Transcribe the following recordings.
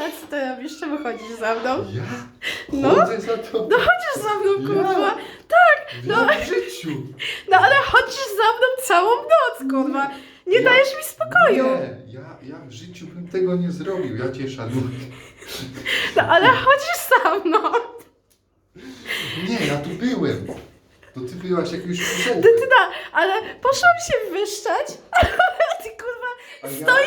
a co ty robisz? Czemu chodzisz za mną? Ja? No. Chodzę za tobą. No chodzisz za mną, Ja? kurwa. W no. jakim życiu. No ale chodzisz za mną całą noc, kurwa. Nie Ja- dajesz mi spokoju. Nie, ja, ja w życiu bym tego nie zrobił. Ja cię szanuję. No ale chodzisz za mną. Nie, ja tu byłem. To ty byłaś jak już przyszedłem. Detyna, ale poszłam się wyszczać, ty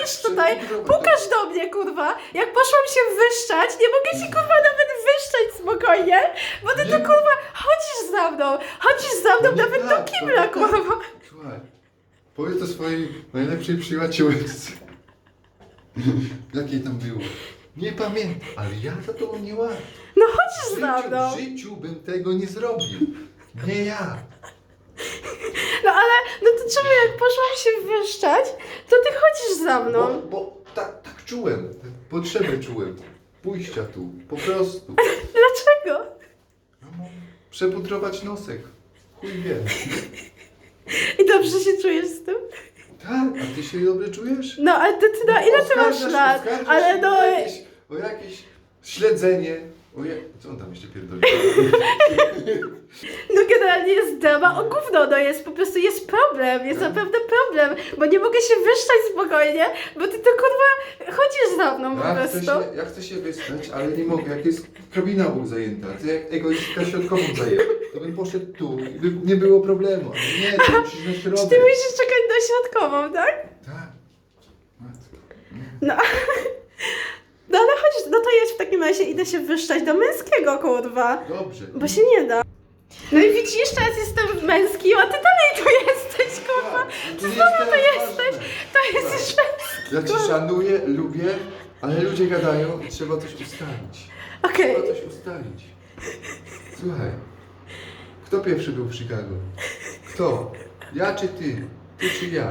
Stoisz tutaj, pukasz do mnie kurwa. Jak poszłam się wyszczać, nie mogę ci kurwa nawet wyszczać spokojnie, bo ty Nie. kurwa chodzisz za mną, chodzisz za mną To nie nawet tak, do to kibla nie tak. kurwa. Słuchaj, powiedz to swojej najlepszej przyjaciółce. Jakiej tam było? Nie pamiętam, ale ja za tobą nie łażę. No W chodzisz za życiu, mną. w życiu bym tego nie zrobił. Nie ja. No ale, no to czemu jak poszłam się wyszczać, to ty chodzisz za Bo, mną. bo tak, tak czułem. Potrzebę czułem. Pójścia tu. Po prostu. Dlaczego? Ja mam przepudrować nosek. Chuj wie. I dobrze się czujesz z tym? Tak, a ty się dobrze czujesz? No ale Detyna, ile ty masz Oskarżasz- lat? oskarżasz Ale mnie no... O jakieś, o jakieś śledzenie. O je... Co on tam jeszcze pierdoli? Generalnie jest drama o gówno, no jest po prostu, jest problem, jest naprawdę problem, bo nie mogę się wyszczać spokojnie, bo ty to kurwa chodzisz za mną po Ja chcę, prostu. się, ja chcę się wyspać, ale nie mogę, jak jest kabina był zajęta, to jak egoistka środkową zajęta, to bym poszedł tu i by nie było problemu. Ale nie, to musisz na Czy środek. ty musisz czekać na środkową, tak? Tak. Matko. No. No ale chodź, no to jedź w takim razie, idę się wyszczać do męskiego, kurwa, Dobrze. bo się nie da. No i widzisz, teraz jestem męski, a ty dalej tu jesteś, kurwa. Tak, to nie Znowu jest to teraz jesteś, to jesteś męski. Ja cię szanuję, lubię, ale ludzie gadają i trzeba coś ustalić. Okej, Trzeba coś ustalić. Słuchaj, kto pierwszy był w Chicago? Kto? Ja czy ty? Ty czy ja?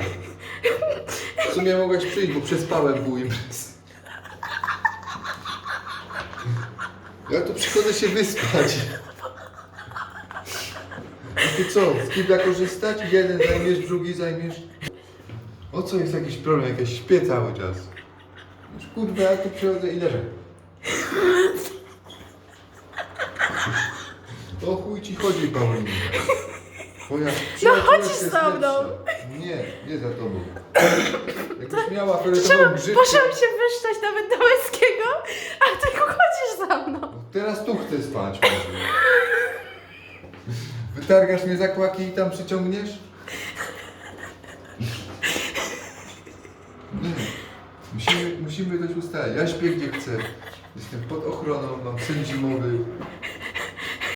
W sumie mogłaś przyjść, bo przespałem pół imprez. Ja tu przychodzę się wyspać. Ty co, z kibla korzystać? Jeden zajmiesz, drugi zajmiesz. O co jest jakiś problem? Jakieś śpię cały czas. Już kurwa, ja tu przychodzę i leżę. O chuj ci chodzi, Paulina. Twoja przyjaciółka No chodź jest za mną. lepsza. Nie, nie za tobą. Jakbyś miała czemu fioletową grzywkę... poszłam się wyszczać nawet do męskiego, a ty chodzisz za mną. Teraz tu chcę spać. może. Wytargasz mnie za kłaki i tam przyciągniesz? Nie. Musimy, musimy coś ustalić. Ja śpię gdzie chcę. Jestem pod ochroną, mam sen zimowy.